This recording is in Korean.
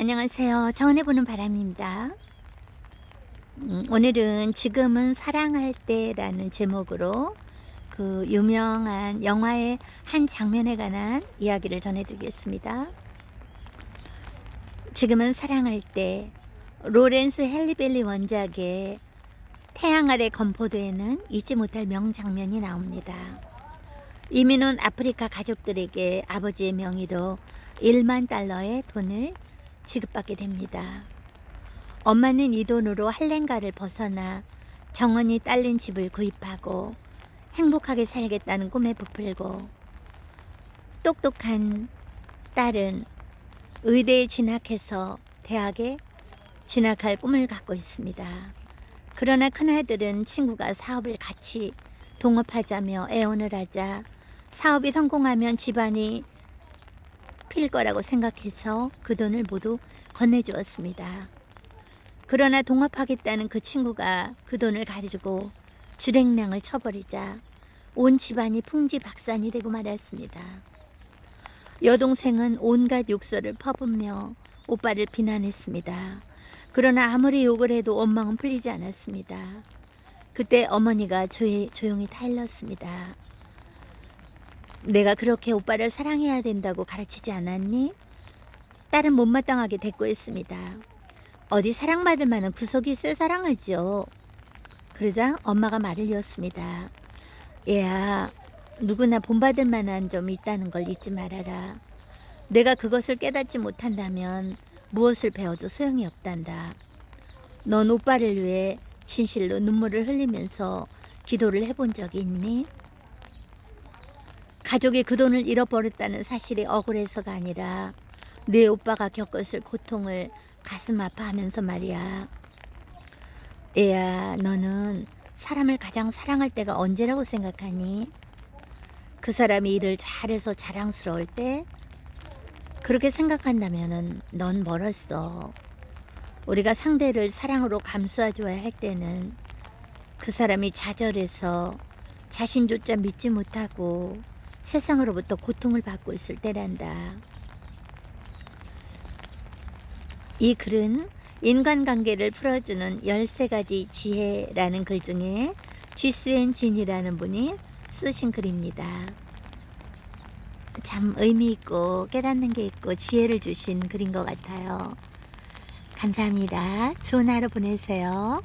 안녕하세요. 정원해 보는 바람입니다. 음, 오늘은 지금은 사랑할 때라는 제목으로 그 유명한 영화의 한 장면에 관한 이야기를 전해드리겠습니다. 지금은 사랑할 때 로렌스 헬리벨리 원작의 태양 아래 건포도에는 잊지 못할 명장면이 나옵니다. 이민 온 아프리카 가족들에게 아버지의 명의로 1만 달러의 돈을 지급받게 됩니다. 엄마는 이 돈으로 할렌가를 벗어나 정원이 딸린 집을 구입하고 행복하게 살겠다는 꿈에 부풀고 똑똑한 딸은 의대에 진학해서 대학에 진학할 꿈을 갖고 있습니다. 그러나 큰아들은 친구가 사업을 같이 동업하자며 애원을 하자 사업이 성공하면 집안이 필 거라고 생각해서 그 돈을 모두 건네주었습니다. 그러나 동업하겠다는 그 친구가 그 돈을 가지고 주랭량을 쳐버리자 온 집안이 풍지박산이 되고 말았습니다. 여동생은 온갖 욕설을 퍼붓며 오빠를 비난했습니다. 그러나 아무리 욕을 해도 원망은 풀리지 않았습니다. 그때 어머니가 조, 조용히 타일렀습니다. 내가 그렇게 오빠를 사랑해야 된다고 가르치지 않았니? 딸은 못마땅하게 대꾸했습니다. 어디 사랑받을 만한 구석이 있어 사랑하죠. 그러자 엄마가 말을 이었습니다. 얘야, 누구나 본받을 만한 점이 있다는 걸 잊지 말아라. 내가 그것을 깨닫지 못한다면 무엇을 배워도 소용이 없단다. 넌 오빠를 위해 진실로 눈물을 흘리면서 기도를 해본 적이 있니? 가족이 그 돈을 잃어버렸다는 사실이 억울해서가 아니라 내 오빠가 겪었을 고통을 가슴 아파하면서 말이야. 애야, 너는 사람을 가장 사랑할 때가 언제라고 생각하니? 그 사람이 일을 잘해서 자랑스러울 때? 그렇게 생각한다면은 넌 멀었어. 우리가 상대를 사랑으로 감싸줘야 할 때는 그 사람이 좌절해서 자신조차 믿지 못하고 세상으로부터 고통을 받고 있을 때란다. 이 글은 인간관계를 풀어주는 13가지 지혜라는 글 중에 지스앤 진이라는 분이 쓰신 글입니다. 참 의미 있고 깨닫는 게 있고 지혜를 주신 글인 것 같아요. 감사합니다. 좋은 하루 보내세요.